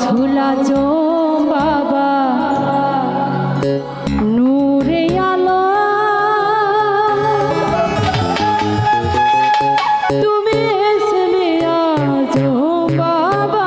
ঝুলা জো বাবা। নূরে আলো। তুমি এসে আজো বাবা।